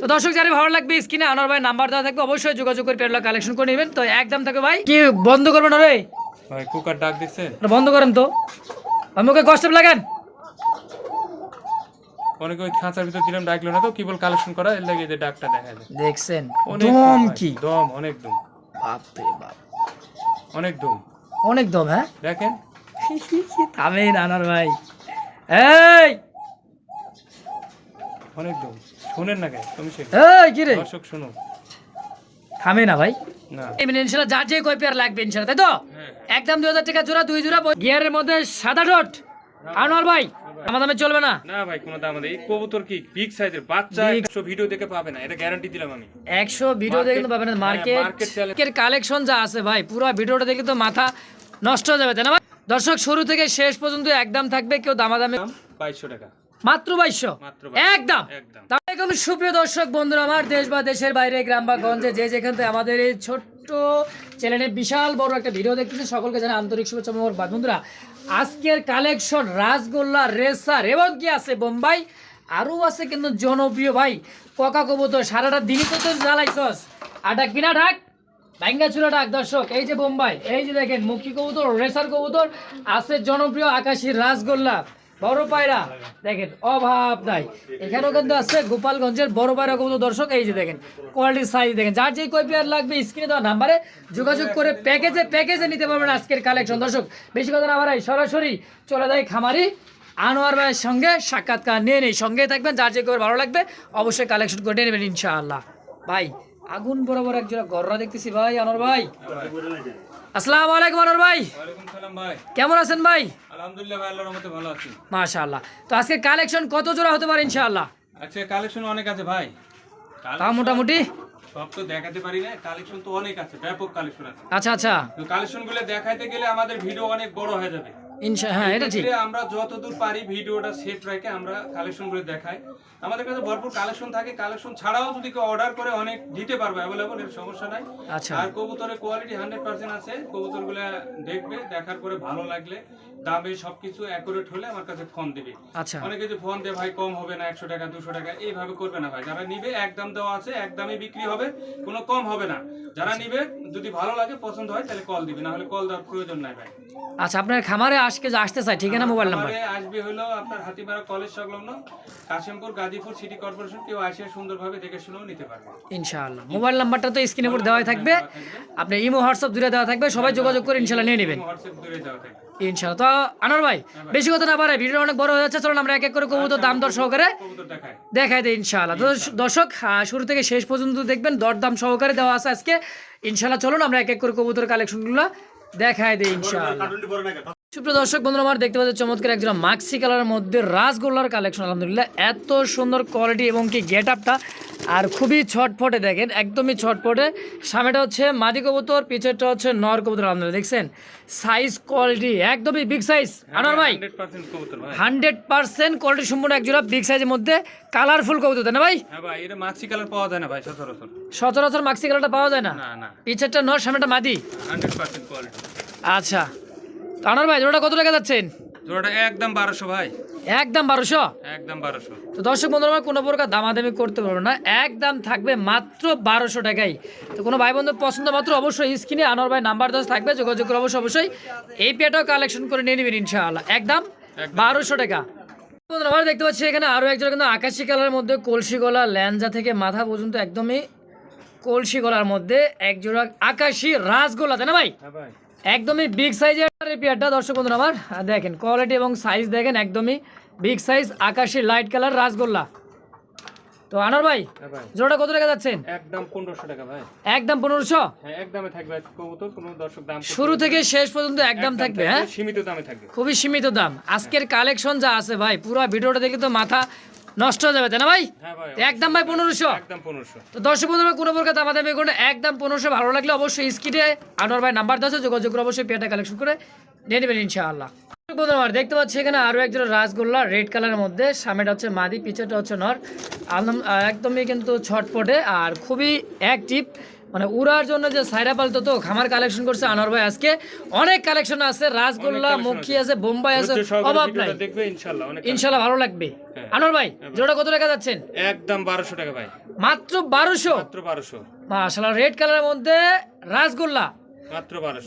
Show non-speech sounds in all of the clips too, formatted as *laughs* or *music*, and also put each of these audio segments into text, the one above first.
তো দর্শক যারা ভালো লাগবে স্ক্রিনে আনোয়ার ভাই নাম্বার দেওয়া থাকবে অবশ্যই যোগাযোগ করে পেয়ারগুলো কালেকশন করে নেবেন। তো একদম থাকবে ভাই কি বন্ধ করবেন না রে ভাই কুকার ডাক দিচ্ছে। বন্ধ করেন তো। আমি ওকে কষ্ট লাগান। অনেকে ওই খাঁচার ভিতর দিলাম ডাকলো না তো কি বল কালেকশন করা? এর লাগে এদের ডাকটা দেখা যায়। দেখছেন? দম কি? দম অনেক দম বাপ রে বাপ। অনেক দম অনেক দম হ্যাঁ? দেখেন। *laughs* থামেন আনার ভাই। এই! অনেক দম শুনেন না কেন? তুমি এই কি রে? দর্শক শুনো। থামে না ভাই। ইনশাল্লাহ যার যে কয় পেয়ার লাগবে ইনশাল্লাহ তাই তো? একদম দুই হাজার টাকা জোড়া দুই জোড়া গিয়ারের মধ্যে সাদা ডট আনোয়ার ভাই আমার দামে চলবে না। না ভাই কোনো দাম নেই। কবুতর কি বিগ সাইজের বাচ্চা Big- একশো ভিডিও দেখে পাবে না এটা গ্যারান্টি দিলাম আমি। একশো ভিডিও দেখে কিন্তু পাবেন মার্কেট কালেকশন যা আছে ভাই পুরো ভিডিওটা দেখে তো মাথা নষ্ট হয়ে যাবে তাই না দর্শক শুরু থেকে শেষ পর্যন্ত একদম থাকবে কেউ দামাদামি দাম বাইশশো টাকা। মাত্র মাত্র একদম। একদম। তাহলে সুপ্রিয় দর্শক বন্ধুরা, আমার দেশ বা দেশের বাইরে, গ্রাম বা গঞ্জে, যে যেখান থেকে আমাদের এই ছোট্ট চ্যানেলে বিশাল বড় একটা ভিডিও দেখতেছে সকলকে জানাই আন্তরিক শুভেচ্ছা বন্ধুরা, আজকের কালেকশন রাসগোল্লা, রেসার এবং কি আছে বোম্বাই? আরও আছে কিন্তু জনপ্রিয় ভাই পকা কবুতর, সারাটা দিনই তো তোর জ্বালাইছস আর ডাক ঢাক ভাঙ্গা চুলা ডাক দর্শক, এই যে বোম্বাই, এই যে দেখেন, মুখী কবুতর, রেসার কবুতর, আছে জনপ্রিয় আকাশী রাসগোল্লা। বড় পায়রা। দেখেন, অভাব নাই। এখানেও কিন্তু আছে গোপালগঞ্জের বড় পায়রা কবুতর। দর্শক, এই যে দেখেন কোয়ালিটি সাইজ দেখেন। যার যেই কয় পেয়ার লাগবে স্ক্রিনে দেওয়া নাম্বারে যোগাযোগ করে প্যাকেজে প্যাকেজে নিতে পারবেন আজকের কালেকশন দর্শক, বেশি কথা না বাড়াই, সরাসরি চলে যায় খামারি আনোয়ার ভাইয়ের সঙ্গে, সাক্ষাৎকার নিয়ে নেই। সঙ্গে থাকবেন, যার যে কবে ভালো লাগবে, অবশ্যই কালেকশন করে নেবেন, ইনশাআল্লাহ। ভাই, আগুন বরাবর এক জোড়া গররা দেখতেছি ভাই, আনোয়ার ভাই। আসসালামু আলাইকুম আনোয়ার ভাই। ভাই। কেমন আছেন ভাই? আলহামদুলিল্লাহ ভাই আল্লাহর মতো ভালো আছি। মাশাআল্লাহ। তো আজকে কালেকশন কত জোড়া হতে পারে ইনশাআল্লাহ? আজকে কালেকশন অনেক আছে ভাই। তা মোটামুটি? সব তো দেখাতে পারি না কালেকশন তো অনেক আছে ব্যাপক কালেকশন আছে। আচ্ছা আচ্ছা। তো কালেকশনগুলো দেখাইতে গেলে আমাদের ভিডিও অনেক বড় হয়ে যাবে। ইনশা হ্যাঁ এটা ঠিক। আমরা যতদূর পারি ভিডিওটা সেট রেখে আমরা কালেকশনগুলো দেখাই। আমাদের কাছে ভরপুর কালেকশন থাকে। কালেকশন ছাড়াও যদি কেউ অর্ডার করে অনেক দিতে পারবে অ্যাভেলেবল এর সমস্যা নাই। আচ্ছা। আর কবুতরের কোয়ালিটি হান্ড্রেড পার্সেন্ট আছে। কবুতরগুলো দেখবে দেখার পরে ভালো লাগলে। দামে সবকিছু অ্যাকুরেট হলে আমার কাছে ফোন দিবে। আচ্ছা। অনেকে যে ফোন দিয়ে ভাই কম হবে না একশো টাকা দুশো টাকা এইভাবে করবে না ভাই। যারা নিবে একদম দেওয়া আছে একদমই বিক্রি হবে কোনো কম হবে না। যারা নিবে যদি ভালো লাগে পছন্দ হয় তাহলে কল দিবে না হলে কল দেওয়ার প্রয়োজন নাই ভাই। আচ্ছা আপনার খামারে আজকে আসতে চাই মোবাইল নাম্বার? আসবে হলো আপনার হাতিমারা কলেজ সংলগ্ন কাশিমপুর গাজীপুর সিটি কর্পোরেশন কেউ আসে সুন্দরভাবে দেখে শুনেও নিতে পারবে। ইনশাআল্লাহ। মোবাইল নাম্বারটা তো স্ক্রিনে উপর দেওয়াই থাকবে। আপনি ইমো হোয়াটসঅ্যাপ দূরে দেওয়া থাকবে সবাই যোগাযোগ করে ইনশাআল্লাহ নিয়ে নেবেন। হোয়াটসঅ্যাপ দূরে দেওয়া থাকে ইনশাআল্লাহ। তো আনোয়ার ভাই বেশি কথা না পারে ভিডিও অনেক বড় হয়ে যাচ্ছে চলুন আমরা এক এক করে কবুতর দাম দর সহকারে দেখাই। দিই ইনশাআল্লাহ। দর্শক শুরু থেকে শেষ পর্যন্ত দেখবেন দরদাম সহকারে দেওয়া আছে আজকে। ইনশাআল্লাহ চলুন আমরা এক এক করে কবুতর কালেকশনগুলো দেখাই দিই ইনশাআল্লাহ। সুপ্রিয় দর্শক বন্ধুরা আমার দেখতে পাচ্ছি চমৎকার একজন মাক্সি কালারের মধ্যে রাসগোল্লার কালেকশন আলহামদুলিল্লাহ। এত সুন্দর কোয়ালিটি এবং কি গেট আপটা আর খুবই ছটফটে দেখেন একদমই ছটফটে। সামনেটা হচ্ছে মাদি কবুতর পিছেরটা হচ্ছে নর কবুতর আলহামদুলিল্লাহ দেখছেন? সাইজ কোয়ালিটি একদমই বিগ সাইজ আনোয়ার ভাই হান্ড্রেড পার্সেন্ট কোয়ালিটি সম্পূর্ণ একজোড়া বিগ সাইজের মধ্যে কালারফুল কবুতর তাই না ভাই? হ্যাঁ এটা মাছি কালার পাওয়া যায় না ভাই সচরাচর। সচরাচর মাক্সি কালারটা পাওয়া যায় না? পিছেরটা নর সামনেটা মাদি? হান্ড্রেড পার্সেন্ট কোয়ালিটি আচ্ছা। তো আনোয়ার ভাই জোড়াটা কত টাকা যাচ্ছেন? জোড়াটা একদম বারোশো ভাই। একদম বারোশো? একদম বারোশো। তো দর্শক বন্ধুরা কোনো প্রকার দামাদামি করতে পারব না। একদম থাকবে মাত্র বারোশো টাকাই তো কোনো ভাই বন্ধু পছন্দ মাত্র অবশ্যই স্ক্রিনে আনোয়ার ভাই নাম্বার দশ থাকবে যোগাযোগ করে অবশ্যই অবশ্যই। এই পেটাও কালেকশন করে নিয়ে নেবেন ইনশাআল্লাহ। একদম বারোশো টাকা। বন্ধুরা আমরা দেখতে পাচ্ছি এখানে আরও একজন কিন্তু আকাশি কালারের মধ্যে কলসি গলা ল্যাঞ্জা থেকে মাথা পর্যন্ত একদমই কলসি গলার মধ্যে এক জোড়া আকাশি রাসগোলা তাই না ভাই? হ্যাঁ ভাই। একদমই বিগ সাইজের পেয়ারটা দর্শক বন্ধুরা আমার। দেখেন কোয়ালিটি এবং সাইজ দেখেন একদমই বিগ সাইজ আকাশি লাইট কালার রাসগোল্লা। তো আনার ভাই হ্যাঁ জোড়াটা কত টাকা যাচ্ছেন একদম পনেরোশো টাকা ভাই। একদম পনেরোশো? হ্যাঁ একদমে থাকবে কবুতর কোনো দর্শক দাম শুরু থেকে শেষ পর্যন্ত একদম থাকবে হ্যাঁ? সীমিত দামে থাকবে। খুবই সীমিত দাম। আজকের কালেকশন যা আছে ভাই পুরো ভিডিওটা দেখে তো মাথা নষ্ট হয়ে যাবে তাই না ভাই? হ্যাঁ ভাই একদম ভাই পনেরোশো। তো দশ পনেরো কোনো প্রকার দামা দামি করে একদম পনেরোশো। ভালো লাগলে অবশ্যই স্ক্রিনে আনোয়ার ভাই নাম্বার আছে, যোগাযোগ করে অবশ্যই পেয়ারটা কালেকশন করে নিয়ে নেবেন ইনশাআল্লাহ। বন্ধুরা দেখতে পাচ্ছি এখানে আরও একজন রাসগোল্লা রেড কালারের মধ্যে। সামনেটা হচ্ছে মাদি পিছেটা হচ্ছে নর। একদমই কিন্তু ছটপটে আর খুবই অ্যাক্টিভ মানে উড়ার জন্য যে সাইরা পালতো তো খামার কালেকশন করছে আনোয়ার ভাই আজকে। অনেক কালেকশন আছে রাসগোল্লা collection মুখী আছে। বোম্বাই আছে অভাব নাই। দেখবে ইনশাল্লাহ অনেক ইনশাল্লাহ ভালো লাগবে। হ্যাঁ। আনোয়ার ভাই জোড়া কত টাকা যাচ্ছেন? একদম বারোশো টাকা ভাই। মাত্র বারোশো? মাত্র বারোশো। মাশাল্লাহ রেড কালারের মধ্যে রাসগোল্লা।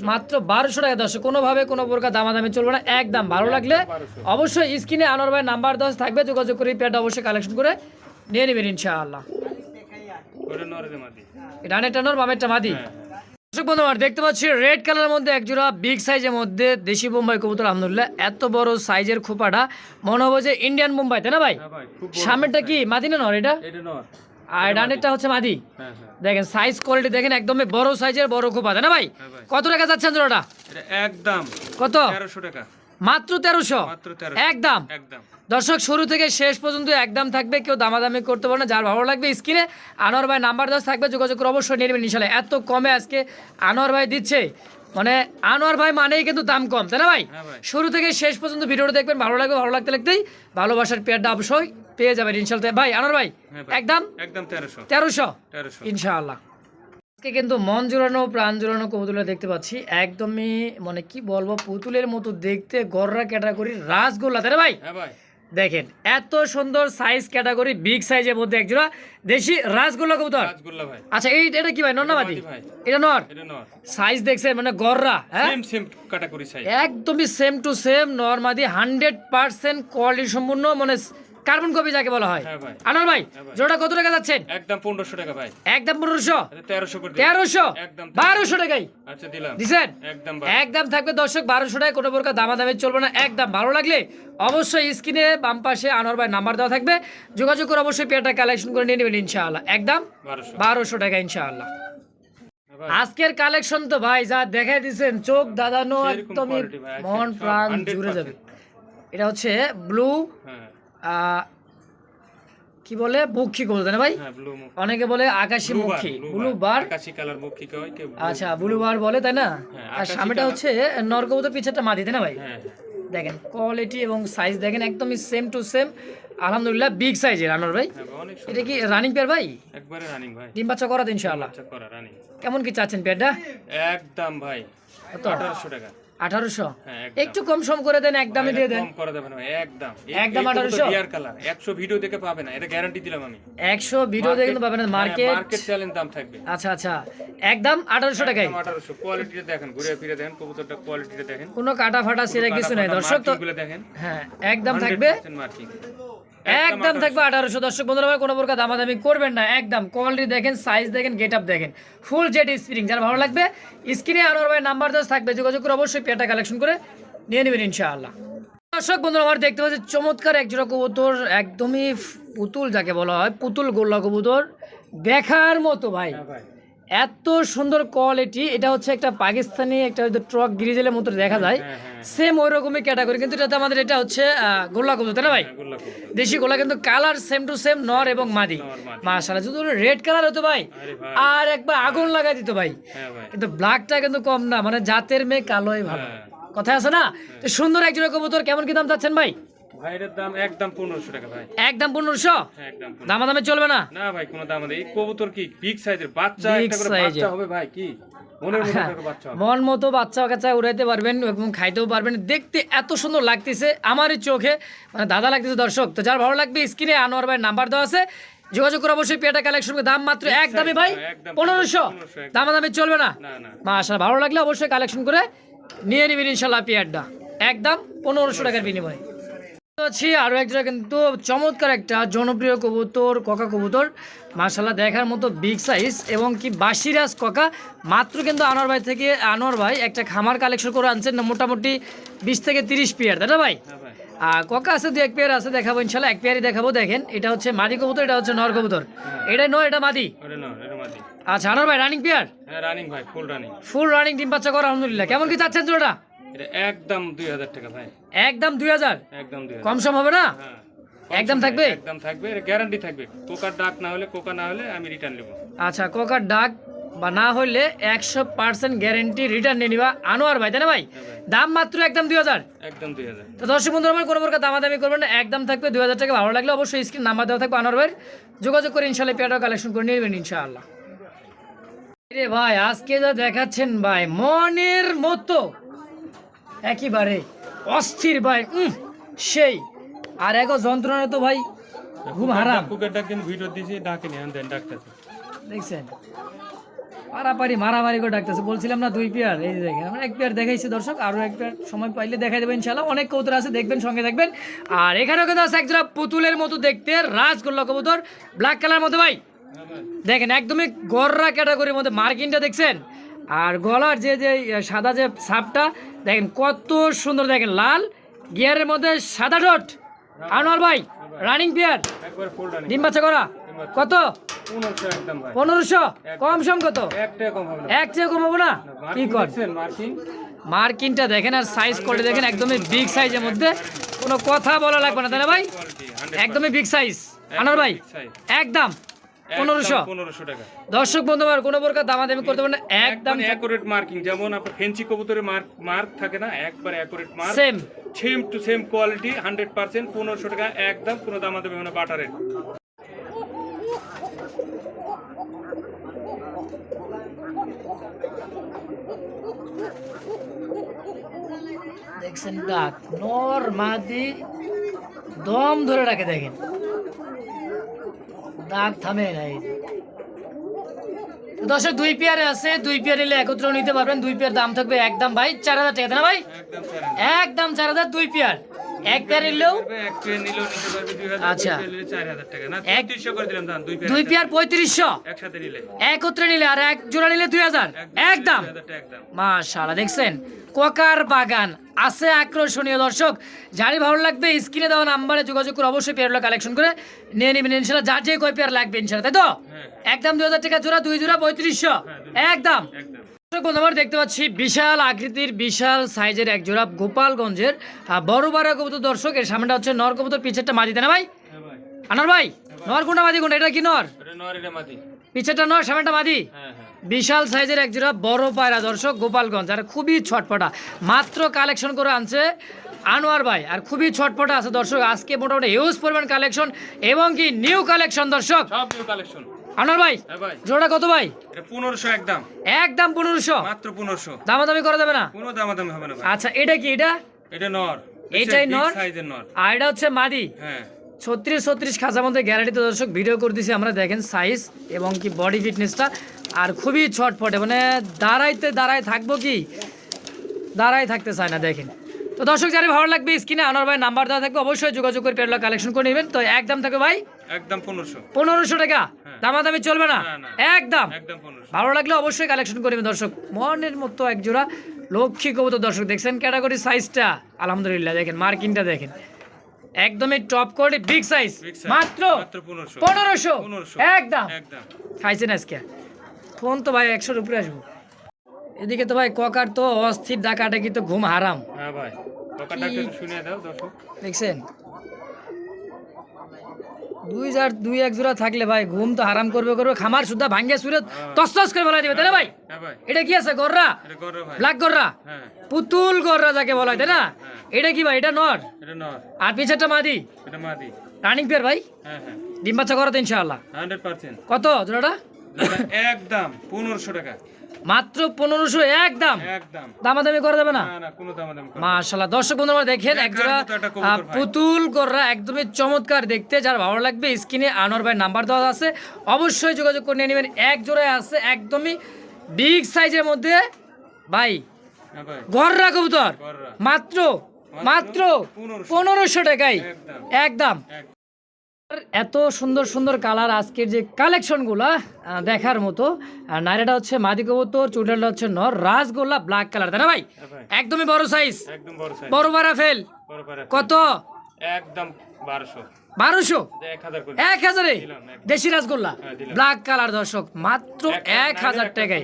মাত্র বারোশো। টাকা দর্শক কোনোভাবে কোনো প্রকার দামাদামি চলবে না একদম ভালো লাগলে অবশ্যই স্ক্রিনে আনোয়ার ভাই নাম্বার দশ থাকবে যোগাযোগ করে প্যাড অবশ্যই কালেকশন করে নিয়ে নেবেন ইনশাআল্লাহ। ওটা নরে বামেরটা মাদি। হ্যাঁ দর্শক বন্ধু আমার দেখতে পাচ্ছি রেড কালারের মধ্যে এক জোড়া বিগ সাইজের মধ্যে দেশি বোম্বাই কবুতর আলহামদুলিল্লাহ। এত বড় সাইজের খোপাটা মনে হবে যে ইন্ডিয়ান বোম্বাই তাই না ভাই? হ্যাঁ সামনেরটা কি মাদি না নর এটা? আর ডানেরটা হচ্ছে মাদি। হ্যাঁ হ্যাঁ। দেখেন সাইজ কোয়ালিটি দেখেন একদমই বড় সাইজের বড় খোপা তাই না ভাই? হ্যাঁ কত টাকা যাচ্ছেন জোড়াটা? একদম কত? তেরোশো টাকা। মাত্র তেরোশো। একদম। দর্শক শুরু থেকে শেষ পর্যন্ত একদম থাকবে কেউ দামাদামি করতে পারে না যার ভালো লাগবে স্ক্রিনে আনোয়ার ভাই নাম্বার দশ থাকবে যোগাযোগ করে অবশ্যই নিয়ে নেবেন ইনশাল্লাহ। এত কমে আজকে আনোয়ার ভাই দিচ্ছে। মানে আনোয়ার ভাই মানেই কিন্তু দাম কম তাই না ভাই? হ্যাঁ শুরু থেকে শেষ পর্যন্ত ভিডিওটা দেখবেন ভালো লাগবে ভালো লাগতে লাগতেই ভালোবাসার পেয়ারটা অবশ্যই পেয়ে যাবেন ইনশাল্লাহ। ভাই আনোয়ার ভাই হ্যাঁ ভাই। একদম? একদম তেরোশো। তেরোশো? তেরোশো। ইনশাআল্লাহ। আজকে কিন্তু মন জোড়ানো প্রাণ জোড়ানো কবুতরা দেখতে পাচ্ছি। একদমই মানে কি বলব পুতুলের মতো দেখতে গররা ক্যাটাগরি রাসগোল্লা তাই ভাই? হ্যাঁ দেখেন এত সুন্দর সাইজ ক্যাটাগরি বিগ সাইজের মধ্যে একজোড়া দেশি রাসগোল্লা কবুতর। ভাই। আচ্ছা এই এটা কি ভাই নন্নাবাদি ভাই। এটা নর? সাইজ দেখছেন মানে গররা হ্যাঁ? একদমই সেম টু সেম নর্মাদি হান্ড্রেড পার্সেন্ট কোয়ালিটি সম্পূর্ণ মানে কার্বন কপি যাকে বলা হয়। হ্যাঁ ভাই। আনোয়ার ভাই হ্যাঁ জোড়া কত টাকা যাচ্ছেন? একদম পনেরোশো টাকা ভাই। একদম পনেরোশো? এটা তেরোশো করে দিন। তেরোশো? একদম বারোশো টাকাই আচ্ছা দিলাম। দিছেন? একদম একদম থাকবে দর্শক বারোশো টাকা কোনো প্রকার দামাদামি চলবে না। একদম ভালো লাগলে অবশ্যই স্ক্রিনে বাম পাশে আনোয়ার ভাই নাম্বার দেওয়া থাকবে। যোগাযোগ করে অবশ্যই পেয়ারটা কালেকশন করে নিয়ে নেবেন ইনশাআল্লাহ। একদম? বারোশো। বারোশো টাকা ইনশাআল্লাহ। হ্যাঁ আজকের কালেকশন তো ভাই যা দেখাই দিচ্ছেন চোখ দাদানো একদমই একদম মন প্রাণ জুড়ে যাবে। এটা হচ্ছে ব্লু কি বলে? মুখী কবুতর না ভাই? হ্যাঁ অনেকে বলে আকাশি মুখী ব্লু। বার আকাশি কালার মুখ কয় আচ্ছা ব্লু বার বলে তাই না? হ্যাঁ, আর সামনেটা। হচ্ছে নরকবুতর পিছাটা মাদি তাই না ভাই? হ্যাঁ দেখেন কোয়ালিটি এবং সাইজ দেখেন একদমই সেম টু সেম আলহামদুলিল্লাহ বিগ সাইজের আনোর ভাই। এটা কি রানিং পেয়ার ভাই? একবারে রানিং ভাই। ডিম বাচ্চা করা দিন ইনশাআল্লাহ। করা রানিং কেমন কি চাচ্ছেন পেয়ারটা একদম ভাই কত? আঠারোশো টাকা। আঠারোশো। একটু কম সম করে দেন একদমই দিয়ে দেন। কম করে দেবেন একদম। একদম 1800? ডিয়ার কালার 100 ভিডিও দেখে পাবে না এটা গ্যারান্টি দিলাম আমি। একশো ভিডিও দেখে কিন্তু না মার্কেট মার্কেট চ্যালেঞ্জ দাম থাকবে। আচ্ছা আচ্ছা। একদম আঠারোশো টাকায়। 1800 কোয়ালিটিটা দেখেন ঘুরে ফিরে দেখেন কবুতরটা কোয়ালিটিটা দেখেন। কোনো কাটা ফাটা সেরে কিছু নাই। দর্শক তো দেখেন। হ্যাঁ একদম থাকবে। মার্কিং একদম থাকবে আঠারোশো। দর্শক বন্ধুরা ভাই কোনো প্রকার দামাদামি করবেন না। একদম। কোয়ালিটি দেখেন সাইজ দেখেন গেট আপ দেখেন। ফুল জেড স্প্রিং যার ভালো লাগবে স্ক্রিনে আনোয়ার ভাই নাম্বার দশ থাকবে যোগাযোগ করে অবশ্যই পেটা কালেকশন করে নিয়ে নেবেন ইনশাআল্লাহ। দর্শক বন্ধুরা আমার দেখতে পাচ্ছি চমৎকার এক জোড়া কবুতর একদমই পুতুল যাকে বলা হয় পুতুল গোল্লা কবুতর। দেখার মতো ভাই। ভাই। এত সুন্দর কোয়ালিটি এটা হচ্ছে একটা পাকিস্তানি একটা হয়তো ট্রক গ্রিজেলের মতো দেখা যায়। হ্যাঁ হ্যাঁ সেম ওই রকমই ক্যাটাগরি কিন্তু এটাতে আমাদের এটা হচ্ছে গোল্লা কবুতর তাই না ভাই? দেশি গোলা কিন্তু কালার সেম টু সেম নর এবং মাদি। মাশাআল্লাহ যদি রেড কালার হতো ভাই আর একবার আগুন লাগাই দিত ভাই। হ্যাঁ কিন্তু ব্ল্যাকটা কিন্তু কম না মানে জাতের মেয়ে কালোই ভালো। হ্যাঁ। কথা আছে না? তো সুন্দর একজন কবুতর কেমন কি দাম চাচ্ছেন ভাই? ভাইয়ের দাম একদম 1500 টাকা ভাই। একদম পনেরোশো? হ্যাঁ একদম 1500 দামাদামে চলবে না? না ভাই কোনো দাম নেই। কবুতর কি বিগ সাইজের বাচ্চা একটা করে বাচ্চা হবে ভাই কি? মনের মতো একটা বাচ্চা হবে। মন মতো বাচ্চা কাচ্চা উড়াইতে পারবেন এবং খাইতেও পারবেন। দেখতে এত সুন্দর লাগতেছে আমারই চোখে। মানে দাদা লাগতেছে দর্শক। তো যার ভালো লাগবে স্ক্রিনে আনোয়ার ভাই নাম্বার দেওয়া আছে। যোগাযোগ করে অবশ্যই পেটা কালেকশন দাম মাত্র এক দামে ভাই পনেরোশো। 1500 একদম। দামাদামি চলবে না? মা মাশাল ভালো লাগলে অবশ্যই কালেকশন করে নিয়ে নেবেন ইনশাল্লাহ পেয়ারটা। একদম পনেরোশো টাকার বিনিময়ে। আছি আরও একটা কিন্তু চমৎকার একটা জনপ্রিয় কবুতর ককা কবুতর। মাশাল্লাহ দেখার মতো বিগ সাইজ এবং কি বাসিরাজ ককা মাত্র কিন্তু আনোয়ার ভাই থেকে আনোয়ার ভাই একটা খামার কালেকশন করে আনছেন না মোটামুটি বিশ থেকে তিরিশ পেয়ার তাই না ভাই? হ্যাঁ আর ককা আছে দু এক পেয়ার আছে দেখাবো ইনশাল্লাহ এক পেয়ারই দেখাবো দেখেন এটা হচ্ছে মাদি কবুতর এটা হচ্ছে নর কবুতর। এটা নয় এটা মাদি? আচ্ছা আনোয়ার ভাই রানিং পেয়ার হ্যাঁ রানিং ভাই full running full running team বাচ্চা করা আলহামদুলিল্লাহ কেমন কি চাচ্ছেন জোড়া এটা একদম 2000 টাকা ভাই। একদম দুই হাজার? একদম 2000 কম সম হবে না? হ্যাঁ। একদম থাকবে? একদম থাকবে। এর গ্যারান্টি থাকবে। কোকার ডাক না হলে কোকা না হলে আমি রিটার্ন নেব। আচ্ছা কোকার ডাক বা না হলে একশো পার্সেন্ট গ্যারেন্টি রিটার্ন নিয়ে নিবা। আনোয়ার ভাই তাই না ভাই? হ্যাঁ দাম মাত্র একদম দুই হাজার। একদম 2000 তো দর্শক বন্ধু আমার কোনো প্রকার দামাদামি করবেন না। একদম থাকবে দুই হাজার টাকা। ভালো লাগলে অবশ্যই স্ক্রিন নাম্বার দেওয়া থাকবে আনোয়ার ভাইয়ের। যোগাযোগ করে ইনশাল্লাহ পেয়ারটা কালেকশন করে নেবেন ইনশাআল্লাহ। রে ভাই আজকে যা দেখাচ্ছেন ভাই মনের মতো। একেবারে অস্থির ভাই উম, সেই। আর এগো যন্ত্রণা তো ভাই ঘুম হারাম। কুকের ডাক কিন্তু ভিডিও দিয়েছি ডাকে নিয়ে দেন ডাকতেছে। দেখছেন? পারাপারি মারামারি করে ডাকতেছে। বলছিলাম না দুই পেয়ার এই দেখেন আমরা এক পেয়ার দেখাইছি দর্শক আরও এক পেয়ার সময় পাইলে দেখাই দেবেন ইনশাল্লাহ অনেক কবুতর আছে দেখবেন সঙ্গে দেখবেন আর এখানেও কিন্তু আছে একজোড়া পুতুলের মতো দেখতে রাজগোল্লা কবুতর ব্ল্যাক কালার মতো হ্যাঁ ভাই। দেখেন একদমই গররা ক্যাটাগরির মধ্যে মার্কিনটা দেখছেন? আর গলার যে যে সাদা যে সাপটা দেখেন কত সুন্দর দেখেন লাল গিয়ারের মধ্যে সাদা ডট আনোয়ার ভাই রানিং পেয়ার ডিম বাচ্চা করা? কত? পনেরোশো কম সম কত? এক চেয়ে কম হব না। কি কর? মার্কিনটা দেখেন আর সাইজ করে দেখেন একদমই বিগ সাইজের মধ্যে। কোনো কথা বলা লাগবে না তাই না ভাই? একদমই বিগ সাইজ আনোয়ার ভাই একদম। পনেরোশো। পনেরোশো টাকা। দর্শক বন্ধু আমার কোনো প্রকার দামাদামি করতে পারেন একদম অ্যাকুরেট মার্কিং যেমন আপনার ফেন্সি কবুতরের মার্ক মার্ক থাকে না একবার accurate mark same same to same quality hundred percent পনেরোশো টাকা একদম কোনো বাটারের দেখছেন ডাক নর মাদি দম ধরে রাখে দেখেন। ডাক থামে না এই যে। তো দর্শক দুই পেয়ারে আছে দুই পেয়ার নিলে একত্র নিতে পারবেন। দুই পেয়ার দাম থাকবে একদম ভাই চার হাজার টাকা না ভাই? একদম চার হাজার। দুই পেয়ার। এক নিলেও আচ্ছা। দুই পঁয়ত্রিশশো। একত্রে নিলে আর এক জোড়া নিলে দুই হাজার। একদম। মাশাআল্লাহ দেখছেন? কোকার বাগান আছে আকর্ষণীয় দর্শক। যারই ভালো লাগবে স্ক্রিনে দেওয়া নাম্বারে যোগাযোগ করে অবশ্যই পেয়ারগুলো কালেকশন করে নিয়ে নেবেন। ইনশাল্লাহ যার যে কয় পেয়ার লাগবে ইনশাল্লাহ তাই তো? একদম দুই হাজার টাকা জোড়া দুই জোড়া পঁয়ত্রিশশো। একদম। একদম। আমরা দেখতে পাচ্ছি বিশাল আকৃতির বিশাল সাইজের এক জোড়া গোপালগঞ্জের বড় বড় কবুতর দর্শক। এর সামনেটা হচ্ছে নর কবুতর পিছেরটা না ভাই? হ্যাঁ আনার ভাই নর কোনটা মাদি কোনটা? এটা কি নর? পিছেরটা নর সামনেটা মাদি? হ্যাঁ হ্যাঁ। বিশাল সাইজের একজোড়া বড় পায়রা দর্শক গোপালগঞ্জ। আর খুবই ছটপটা। মাত্র কালেকশন করে আনছে আনোয়ার ভাই। আর খুবই ছটপটা আছে দর্শক। আজকে মোটামুটি হিউজ পরিমাণ কালেকশন এবং কি নিউ কালেকশন দর্শক। সব নিউ কালেকশন আনোয়ার ভাই হ্যাঁ জোড়া কত ভাই? পনেরোশো একদম। একদম পনেরোশো? মাত্র পনেরোশো। দামাদামি করা যাবে না? কোনো দামাদামি হবে না আচ্ছা এটা কি এটা? এটা নর। এইটাই নর? আর এটা হচ্ছে মাদি। হ্যাঁ। ছত্রিশ ছত্রিশ খাঁচার মধ্যে গ্যারান্টিতে দর্শক ভিডিও করে দিছি আমরা দেখেন সাইজ এবং কি বডি ফিটনেসটা আর খুবই ছটফটে মানে দাঁড়াইতে দাঁড়ায় থাকব কি? দাঁড়াই থাকতে চায় না দেখেন। তো দর্শক যারা ভালো লাগবে স্ক্রিনে আনার ভাই নাম্বার দেওয়া থাকবে অবশ্যই যোগাযোগ করে পেরলা কালেকশন করে নেবেন। তো একদম থাকবে ভাই? একদম পনেরোশো। পনেরোশো টাকা। দামাদামি চলবে না। একদম। ভালো লাগলে অবশ্যই কালেকশন করবেন দর্শক। মনের মতো একজোড়া লক্ষ্মী কবুতর দর্শক দেখছেন ক্যাটাগরি সাইজটা আলহামদুলিল্লাহ দেখেন মার্কিংটা দেখেন। একদমই টপ কোয়ালিটি বিগ সাইজ মাত্র পনেরোশো। একদম। খাইছেন আজকে। ফোন তো ভাই একশোর উপরে আসব। এদিকে তো ভাই ককার তো অস্থির ডাকাটা কিন্তু ঘুম হারাম। হ্যাঁ দেখছেন? দুই এক জোড়া থাকলে ভাই ঘুম তো হারাম করবে করবে। খামার সুদ্ধা ভাঙ্গে সুরে তস করে বলা দিবে তাই না ভাই? হ্যাঁ এটা কি আছে গররা? ব্ল্যাক গররা? হ্যাঁ। পুতুল গররা যাকে বলা হয় তাই না? এটা কি ভাই এটা নর? আর পিছেরটা মাদি? রানিং পেয়ার ভাই? হ্যাঁ হ্যাঁ। ডিম বাচ্চা করো তো ইনশাআল্লাহ কত জোড়াটা? একদম পনেরোশো টাকা। মাত্র পনেরোশো একদম। দামাদামি করা যাবে না? মাশাল্লাহ। দর্শক বন্ধুরা দেখেন একজোড়া। পুতুল গররা একদমই চমৎকার দেখতে। যার ভালো লাগবে স্ক্রিনে আনোয়ার ভাই নাম্বার দেওয়া আছে। অবশ্যই যোগাযোগ করে নিয়ে নেবেন। এক জোড়ায় আছে একদমই বিগ সাইজের মধ্যে। ভাই হ্যাঁ ভাই। গররা কবুতর। মাত্র মাত্র পনেরোশো। টাকায়। একদম। একদম এক- এত সুন্দর সুন্দর কালার আজকের যে কালেকশনগুলা দেখার মতো। আর নাইরাটা হচ্ছে মাদি কবুতর চুটালটা হচ্ছে নর রাসগোল্লা ব্ল্যাক কালার তাই না ভাই? হ্যাঁ একদমই বড় সাইজ একদম বড় সাইজ বড় বারা ফেল। কত? একদম বারোশো। বারোশো? এক হাজার দেশি রাসগোল্লা? ব্ল্যাক কালার দর্শক মাত্র এক হাজার টাকায়।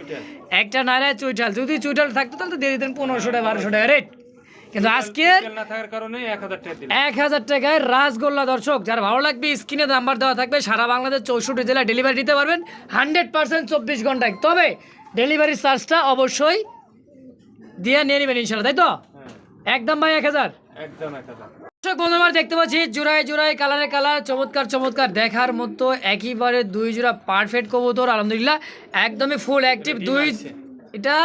একটা নাইরা চুইটাল। যদি চুইটাল থাকতো তাহলে দিয়ে দিতেন পনেরোশো টাকা বারোশো টাকা রেট। কিন্তু কারণে এক হাজার টাকায় রাসগোল্লা দর্শক যার ভালো লাগবে স্ক্রিনে নাম্বার দেওয়া থাকবে সারা বাংলাদেশ চৌষট্টি জেলায় ডেলিভারি দিতে পারবেন। হান্ড্রেড পার্সেন্ট চব্বিশ ঘন্টায়। তবে ডেলিভারি চার্জটা অবশ্যই দিয়ে নিয়ে নেবেন ইনশাল্লাহ তাই তো? হ্যাঁ। একদম ভাই এক হাজার? একদম এক হাজার। দর্শক দেখতে পাচ্ছি জোড়ায় জোড়ায় কালারে কালার চমৎকার চমৎকার দেখার মতো একইবারে দুই জোড়া পারফেক্ট কবুতর আলহামদুলিল্লাহ একদমই ফুল অ্যাক্টিভ দুই এটা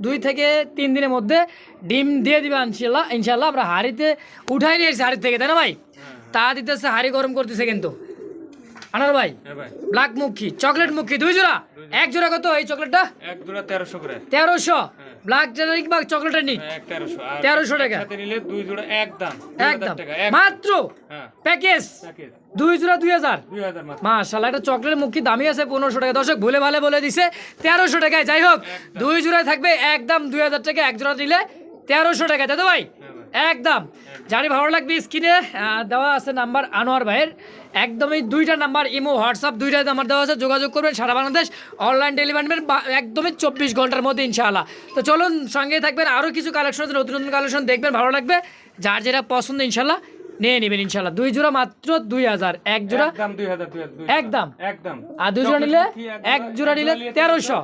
দুই থেকে তিন দিনের মধ্যে ডিম দিয়ে দিবে ইনশাল্লাহ ইনশাল্লাহ আমরা হাড়িতে উঠাই নিয়ে এসেছি থেকে তাই না ভাই? তা দিতেছে হাড়ি গরম করতেছে কিন্তু। আনার ভাই হ্যাঁ ব্ল্যাক মুখী চকলেট মুখী দুই জোড়া? এক জোড়া কত এই চকলেটটা? এক জোড়া তেরোশো করে। তেরোশো? ব্ল্যাক জেনারিক বা চকলেটের নিক হ্যাঁ, তেরোশো। টাকা। নিলে দুই জোড়া একদম। একদম। মাত্র? হ্যাঁ। প্যাকেজ। দুই জোড়া দুই হাজার। মাশাল্লাহ একটা চকলেটের মুখী দামি আছে পনেরোশো টাকা। দর্শক ভুলে ভালে বলে দিছে তেরোশো টাকায়। যাই হোক দুই জোড়ায় থাকবে একদম দুই হাজার টাকা এক জোড়া নিলে তেরোশো টাকা। তাই তো ভাই। একদম। ভালো লাগবে স্ক্রিনে দেওয়া আছে নাম্বার আনোয়ার ভাইয়ের। একদমই দুইটা নাম্বার ইমো হোয়াটসঅ্যাপ দুইটা নাম্বার দেওয়া আছে। যোগাযোগ করবেন সারা বাংলাদেশ। অনলাইন ডেলিভারি একদমই চব্বিশ ঘণ্টার মধ্যে ইনশাআল্লাহ। তো চলুন সঙ্গে থাকবেন। আরও কিছু কালেকশন আছে নতুন নতুন কালেকশন দেখবেন ভালো লাগবে। যার যেটা পছন্দ ইনশাল্লাহ নিয়ে নেবেন ইনশাল্লাহ দুই জোড়া মাত্র দুই হাজার। এক জোড়া? একদম একদম। আর দুই জোড়া নিলে? এক জোড়া নিলে তেরোশো।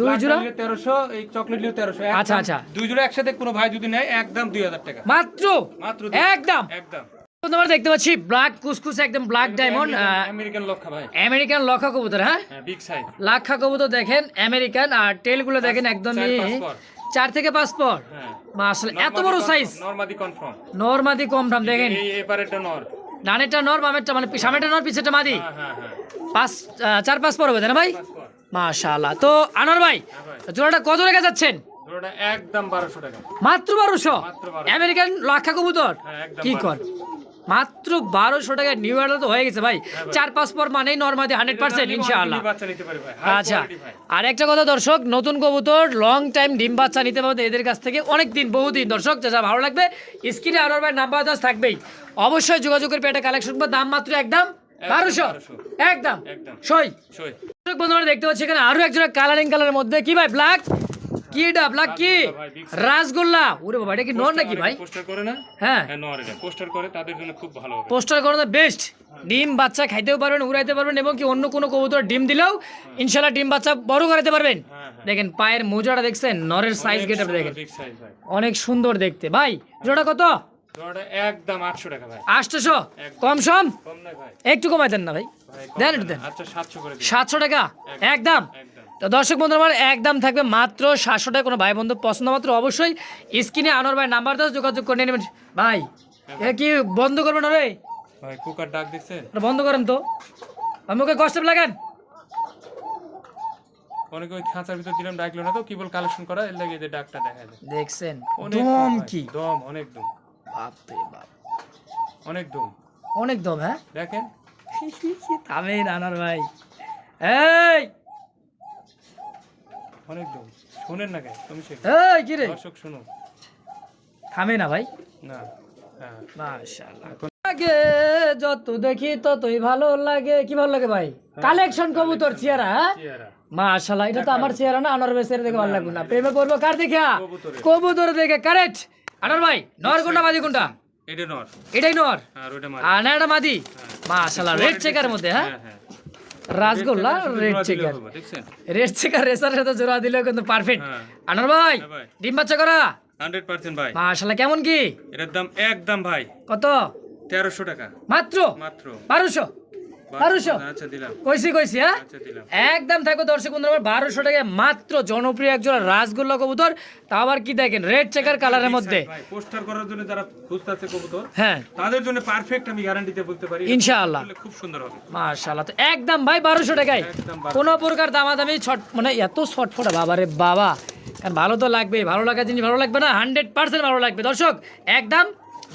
দুই জোড়া? তেরোশো এই চকলেট নিলে তেরোশো। আচ্ছা, আচ্ছা। দুই জোড়া একসাথে কোনো ভাই যদি নেয় একদম দুই হাজার টাকা। মাত্র? মাত্র একদম? একদম। তোমরা দেখতে পাচ্ছি ব্ল্যাক কুসকুস একদম ব্ল্যাক ডায়মন্ড আমেরিকান লক্ষা ভাই। আমেরিকান লক্ষা কবুতর হ্যাঁ? হ্যাঁ বিগ সাইজ লাক্ষা কবুতর দেখেন আমেরিকান আর টেলগুলো দেখেন একদমই চার থেকে পাঁচ পর? হ্যাঁ। এত বড় সাইজ নরমাদি কনফার্ম নরমাদি কম দাম দেখেন। এই নর। ডানেরটা নর বামেরটা মানে সামনেটা নর পিছেরটা মাদি? হ্যাঁ হ্যাঁ পাঁচ চার পাঁচ পর হবে না ভাই? মাশাআল্লাহ। তো আনোয়ার ভাই জোড়াটা কত রেখে যাচ্ছেন? জোড়াটা একদম বারোশো টাকা। মাত্র বারোশো? আমেরিকান লাক্ষা কবুতর? কি কর? মাত্র বারোশো টাকা নিউ তো হয়ে গেছে ভাই। চার পাঁচ পর মানেই নর্মাদি হান্ড্রেড পার্সেন্ট ইনশাআল্লাহ। আচ্ছা আর একটা কথা দর্শক নতুন কবুতর লং টাইম ডিম বাচ্চা নিতে পারবে এদের কাছ থেকে অনেক দিন বহুদিন। দর্শক যা যা ভালো লাগবে স্ক্রিনে আনোয়ার ভাই নাম্বার দাস থাকবেই। অবশ্যই যোগাযোগের পেটে কালেকশন করব দাম মাত্র একদম বারোশো। একদম। সই। বন্ধুরা দেখতে পাচ্ছি এখানে আরও একজোড়া কালারিং কালারের মধ্যে। কি ভাই ব্ল্যাক কি এটা ব্ল্যাক কি? রাসগোল্লা? ওরে বাবা এটা কি নর নাকি ভাই? পোস্টার করে না? হ্যাঁ। হ্যাঁ নর এটা। পোস্টার করে তাদের জন্য খুব ভালো হবে। পোস্টার করানো বেস্ট ডিম বাচ্চা খাইতেও পারবেন উড়াইতে পারবেন এবং কি অন্য কোনো কবুতর ডিম দিলেও ইনশাল্লাহ ডিম বাচ্চা বড় করাতে পারবেন। হ্যাঁ হ্যাঁ। দেখেন পায়ের মোজাটা দেখছেন? নরের সাইজ গেট দেখেন। অনেক সুন্দর দেখতে। ভাই জোড়া কত? একদম আটশো টাকা ভাই। আটশোশো? কম সম? একটু কমাই দেন না ভাই। ভাই, দেন একটু দেন। আচ্ছা সাতশো করে টাকা? একদম। তো দর্শক বন্ধু আমার একদম থাকবে মাত্র সাতশো টাকা। কোনো ভাই বন্ধু পছন্দ মাত্র অবশ্যই স্ক্রিনে আনোয়ার ভাই নাম্বার দাও যোগাযোগ করে নেবেন। ভাই এ কি বন্ধ করবেন রে? ভাই কুকার ডাক দিচ্ছে এটা বন্ধ করেন তো। আমি ওকে কষ্ট লাগেন। অনেকে ওই খাঁচার ভিতর দিলাম ডাকলো না তো কালেকশন করা? এর লাগে এদের ডাকটা দেখা যায়। দেখছেন? অনেক দম দম কি? দম অনেক দম। বাপ রে বাপ। অনেক দম। অনেক দম হ্যাঁ? দেখেন। *laughs* থামেন আনার ভাই। এই! অনেক দম। শুনেন না কেন? তুমি সে এই কি রে? দর্শক শুনো। থামে না ভাই। না হ্যাঁ। মাশাআল্লাহ। লাগে যত দেখি ততই ভালো লাগে। কি ভালো লাগে ভাই? কালেকশন কবুতর চেহারা হ্যাঁ? চেহারা। মাশাআল্লাহ এটা তো আমার চেহারা না আনোয়ার ভাই চেহারা দেখে ভালো লাগবে না। প্রেমে পড়ব কার দেখা? কবুতরে। দেখে কারেক্ট আনোয়ার ভাই নর কোনটা মাদি কোনটা? এটা নর। এটাই নর? আর ওটা মার আর না এটা মাদি মাশাআল্লাহ রেড চেকার মধ্যে হ্যাঁ। হ্যাঁ হ্যাঁ red checker. Red checker racer সাথে জোড়া দিলেও কিন্তু পারফেক্ট আনার ভাই হ্যাঁ ভাই। ডিম বাচ্চা করা? হান্ড্রেড পার্সেন্ট ভাই। মাশাআল্লাহ কেমন কি? এটার দাম একদম ভাই। কত? তেরোশো টাকা। মাত্র? মাত্র। বারোশো? বারোশো। আচ্ছা দিলাম। কইছি কইছি হ্যাঁ? আচ্ছা একদম থাকবে দর্শক বন্ধু আমার বারোশো টাকায় মাত্র জনপ্রিয় একজন রাসগোল্লা কবুতর। তা আবার কি দেখেন রেড চেকার কালারের মধ্যে। ভাই পোস্টার করার জন্য যারা খুঁজতেছে কবুতর হ্যাঁ। তাদের জন্য পারফেক্ট আমি গ্যারান্টিতে বলতে পারি। ইনশাআল্লাহ। খুব সুন্দর হবে। মাশাআল্লাহ তো একদম ভাই বারোশো টাকায়। কোনো প্রকার দামাদামি ছট মানে এত ছটফটা বাবা রে বাবা। কারণ ভালো তো লাগবে ভালো লাগা জিনিস ভালো লাগবে না হান্ড্রেড পার্সেন্ট ভালো লাগবে। দর্শক একদম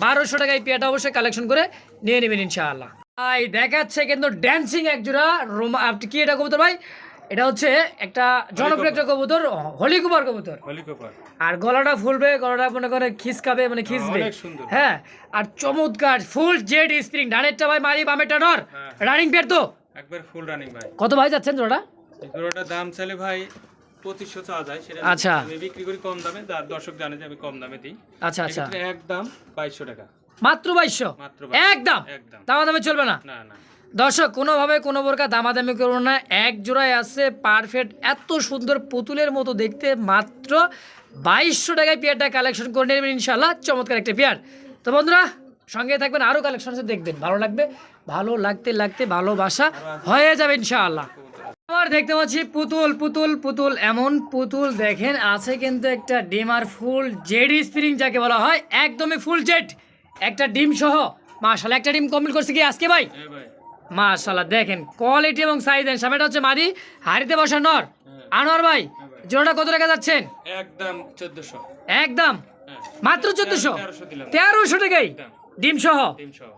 বারোশো টাকায় পেয়াটা অবশ্যই কালেকশন করে নিয়ে নেবেন ইনশাআল্লাহ। ভাই দেখাচ্ছে কিন্তু ড্যান্সিং এক জোড়া রোমা আপনি কি এটা কবুতর ভাই? এটা হচ্ছে একটা জনপ্রিয় একটা কবুতর হলি কুমার কবুতর। আর গলাটা ফুলবে গলাটা মনে করে খিসকাবে মানে খিসবে। হ্যাঁ আর চমৎকার ফুল জেড স্প্রিং ডানেরটা ভাই মারি বামেরটা নর। হ্যাঁ। রানিং পেয়ার তো? একবার ফুল রানিং ভাই। কত ভাই যাচ্ছেন জোড়াটা? এই জোড়াটার দাম চাইলে ভাই পঁচিশশো চাওয়া যায়। সেটা আচ্ছা। আমি বিক্রি করি কম দামে দর্শক জানে যে আমি কম দামে দিই। আচ্ছা আচ্ছা। একদম বাইশশো টাকা। মাত্র বাইশশো? একদম? একদম। দামাদামি চলবে না? দর্শক কোনোভাবে কোনো প্রকার দামাদামি করব না। এক জোড়ায় আছে পারফেক্ট এত সুন্দর পুতুলের মতো দেখতে মাত্র বাইশশো টাকায় পেয়ারটা কালেকশন করে নেবেন ইনশাল্লাহ চমৎকার একটা পেয়ার। তো বন্ধুরা সঙ্গে থাকবেন আরও কালেকশন আছে দেখবেন। ভালো লাগবে ভালো লাগতে লাগতে ভালোবাসা হয়ে যাবে ইনশাআল্লাহ। আবার দেখতে পাচ্ছি পুতুল পুতুল পুতুল এমন পুতুল দেখেন আছে কিন্তু একটা ডিমার ফুল জেডি স্প্রিং যাকে বলা হয় একদমই ফুল জেড। একটা ডিম সহ। মাশাল্লাহ একটা ডিম কমপ্লিট করছে কি আজকে ভাই? হ্যাঁ মাশাল্লাহ দেখেন কোয়ালিটি এবং সাইজ দেন সামনেটা হচ্ছে মাদি হাড়িতে বসা নর। আনোয়ার ভাই জোড়াটা কত টাকা যাচ্ছেন? একদম চোদ্দশো। একদম? হ্যাঁ। মাত্র চোদ্দশো? তেরোশো টাকাই। ডিম সহ?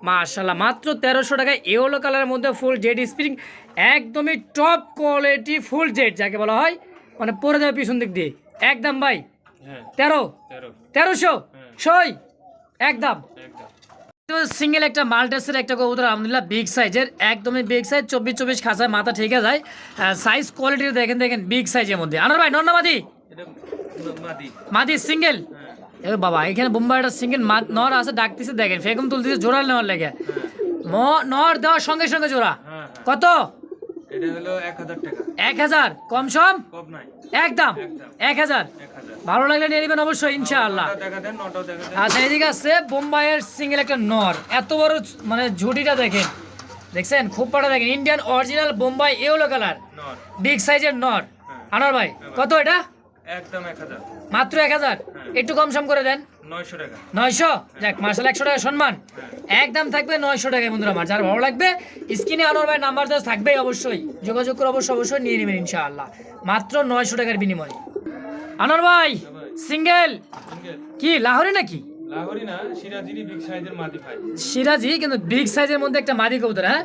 মাশাল্লাহ মাত্র তেরোশো টাকায় ইয়েলো কালারের মধ্যে ফুল জেড স্প্রিং একদমই টপ কোয়ালিটি ফুল জেড যাকে বলা হয় মানে পরে যাবে পিছন দিক দিয়ে। একদম ভাই? হ্যাঁ। তেরো? তেরো। তেরোশো? হ্যাঁ। সই একদম। সিঙ্গেল একটা মাল্টাসের একটা কবুতর আলহামদুলিল্লাহ বিগ সাইজের একদমই বিগ সাইজ চব্বিশ চব্বিশ খাঁচায় মাথা ঠিক যায়। সাইজ কোয়ালিটি দেখেন দেখেন বিগ সাইজের মধ্যে। আনার ভাই নন্না মাদি? মাদি সিঙ্গেল হ্যাঁ এ বাবা এখানে বোম্বাইটা সিঙ্গেল নর আছে ডাকতেছে দেখেন ফেকম তুলতেছে জোড়া নেওয়ার লেগে। ম- নর দেওয়ার সঙ্গে সঙ্গে জোড়া। হ্যাঁ হ্যাঁ। কত? এটা হলো এক হাজার টাকা। এক হাজার? কম সম? কম নাই একদম। ভালো লাগলে নিয়ে নেবেন অবশ্যই ইনশাআল্লাহ। আচ্ছা এদিকে আছে বোম্বাইয়ের সিঙ্গেল একটা নর। এত বড় মানে ঝুটিটা দেখেন। দেখছেন? খুব পাটা দেখেন। Indian original Bombay yellow colour. Big সাইজের নর। হ্যাঁ। আনার ভাই কত এটা? একদম মাত্র হাজার? একটু কম সম করে দেন। নয়শো যাক মার্শাল একশো টাকা সম্মান। একদম থাকবে নয়শো টাকায় বন্ধুরা আমার। যার ভালো লাগবে স্ক্রিনে আনোয়ার ভাই নাম্বার থাকবেই অবশ্যই। যোগাযোগ করে অবশ্যই অবশ্যই নিয়ে নেবেন ইনশাআল্লাহ। মাত্র নয়শো টাকার বিনিময়ে। আনোয়ার ভাই সিঙ্গেল? কি লাহোরি নাকি? সিরাজি কিন্তু বিগ সাইজের মধ্যে একটা মাদি কবুতর হ্যাঁ?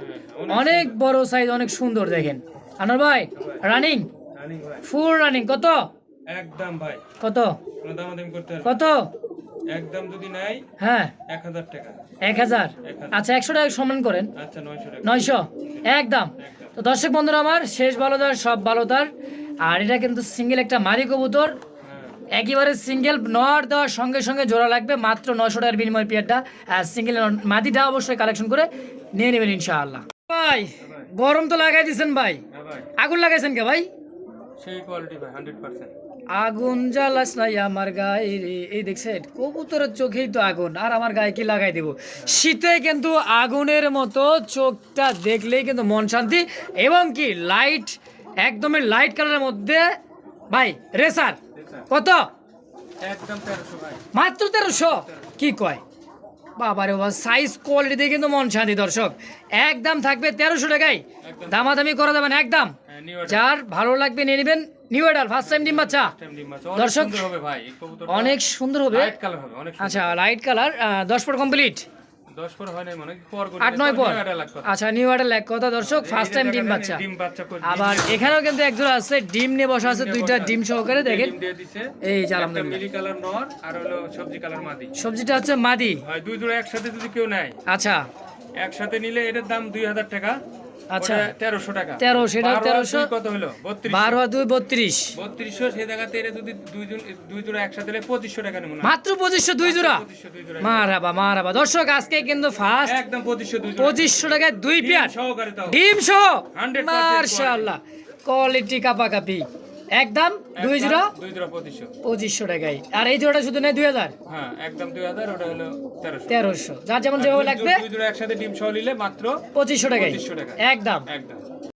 অনেক বড় সাইজ অনেক সুন্দর দেখেন। আনোয়ার ভাই রানিং ফুল রানিং কত? একদম ভাই। কত? কত? একদম যদি নাই হ্যাঁ। এক হাজার টাকা। এক হাজার? এক হাজার। আচ্ছা একশো টাকা সমান করেন। আচ্ছা নয়শো টাকা। নয়শো? একদম। তো দর্শক বন্ধুরা আমার শেষ ভালো তার সব ভালো তার। আর এটা কিন্তু সিঙ্গেল একটা মাদি কবুতর। হ্যাঁ। একেবারে সিঙ্গেল নট দেওয়ার সঙ্গে সঙ্গে জোড়া লাগবে মাত্র নশো টাকার বিনিময় পেয়ারটা। সিঙ্গেল মাদিটা অবশ্যই কালেকশন করে নিয়ে নেবেন ইনশাআল্লাহ। ভাই গরম তো লাগাই ভাই। হ্যাঁ ভাই। আগুন লাগাইছেন কে ভাই? সেই কোয়ালিটি ভাই হান্ড্রেড পার্সেন্ট আগুন জ্বালাস নাই আমার গায়ে রে। এই দেখছেন কবুতরের চোখেই তো আগুন। আর আমার গায়ে কি লাগাই দেব? শীতে কিন্তু আগুনের মতো চোখটা দেখলেই কিন্তু মন শান্তি এবং কি লাইট একদমই লাইট কালারের মধ্যে ভাই রেসার কত? একদম মাত্র তেরোশো? কি কয়? বাবারে বাবা সাইজ কোয়ালিটি দিয়ে কিন্তু মন শান্তি দর্শক। একদম থাকবে তেরোশো টাকায়। একদম। দামাদামি করে দেবেন একদম। হ্যাঁ নিউ যার ভালো লাগবে নিয়ে নেবেন নিউ এডাল ফার্স্ট টাইম ডিম বাচ্চা। দর্শক, সুন্দর হবে ভাই অনেক সুন্দর হবে। লাইট কালার হবে অনেক আচ্ছা লাইট কালার দশ পর কমপ্লিট হয় মনে আচ্ছা নিউ এক কথা দর্শক ফার্স্ট টাইম ডিম বাচ্চা। ডিম বাচ্চা করে আবার এখানেও কিন্তু একজন আছে ডিম নিয়ে বসা আছে দুইটা ডিম সহকারে দেখেন। ডিম দিয়ে দিছে। এই যে একটা আলহামদুলিল্লাহ। কালার নর আর হলো সবজি কালার মাদি। সবজিটা হচ্ছে মাদি। দুই জোড়া একসাথে যদি কেউ নেয়। আচ্ছা। একসাথে নিলে এটার দাম দুই হাজার টাকা। আচ্ছা। তেরোশো টাকা। তেরো, সেটা তেরোশো। কত হলো বারো আর দুই বত্রিশ। বত্রিশশো সে জায়গাতে এটা যদি দুই জন দুই জোড়া একসাথে নিলে পঁচিশশো টাকা নেব মাত্র পঁচিশশো দুই জোড়া? পঁচিশশো দুই জোড়া। মারাবা মারাবা। দর্শক আজকে কিন্তু ফার্স্ট একদম পঁচিশশো দুই পঁচিশশো টাকায় দুই পেয়ার। সহকারে তাও। ডিম সহ? 100% মার্শাল্লাহ কোয়ালিটি কাপাকাপি। একদম দুই জোড়া দুই জোড়া পঁচিশশো। পঁচিশশো টাকায় আর এই জোড়াটা শুধু নেই দুই হাজার? হ্যাঁ একদম দুই হাজার ওটা হলো তেরোশো। তেরোশো। যার যেমন যেভাবে লাগবে দুই জোড়া একসাথে ডিম সহ নিলে মাত্র পঁচিশশো টাকায় পঁচিশশো টাকা। একদম। একদম।